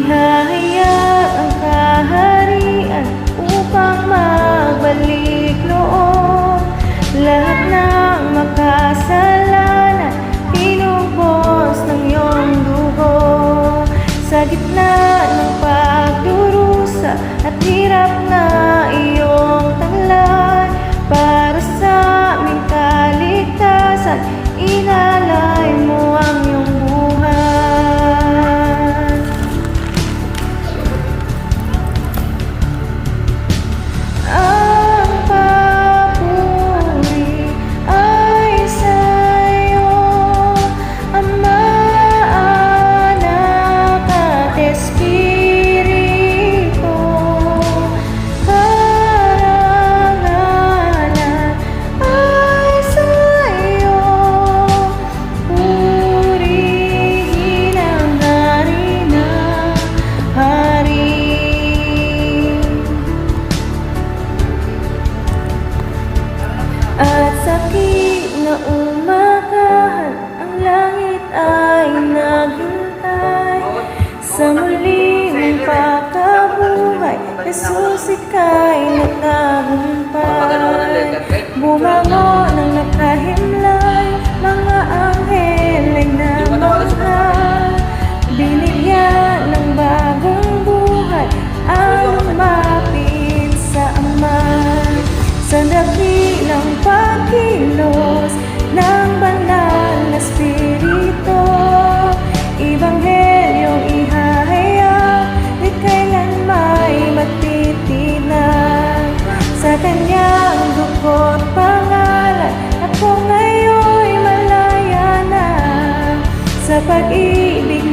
Inahaya ang kaharian upang magbalik noon Lahat ng makasalanan pinumpos ng iyong dugo. Sa gitna ng pagdurusa at hirap na iyong pagkabuhay, Jesus ika'y nagtagumpay pag-ibig